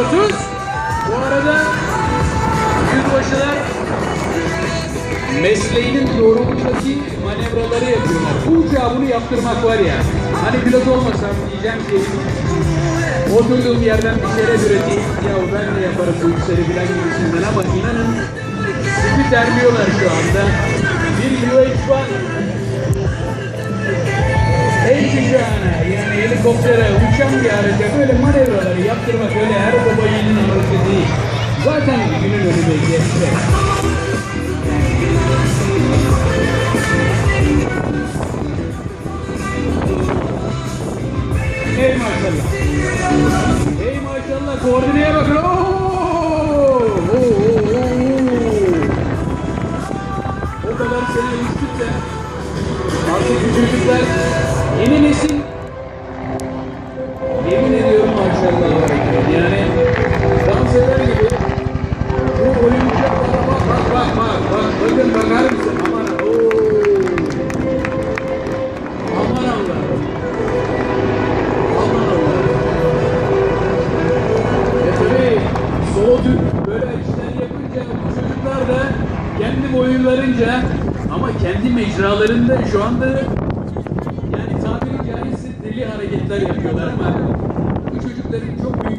130. Bu arada yüzbaşılar mesleğinin doğruluğundaki manevraları yapıyorlar. Bu uçağa bunu yaptırmak var ya. Hani pilot olmasam diyeceğim ki oturduğum yerden bir şeyler üreteyim. Ya ben de yaparım bu işleri falan gibisinden ama inanın sizi terliyorlar şu anda. Bir UH-1 el sıcağına yani helikoptere uçan bir araca böyle manevraları yaptırmak öyle her Zaten günün önüne geçti. Ey maşallah. Ey maşallah koordineye bakın. Oo! O kadar sene artık bu çocuklar yeni nesil yemin ediyorum maşallah yani kendi boyunlarınca ama kendi mecralarında şu anda yani tabiri caizse deli hareketler yapıyorlar. Ama bu çocukların çok büyük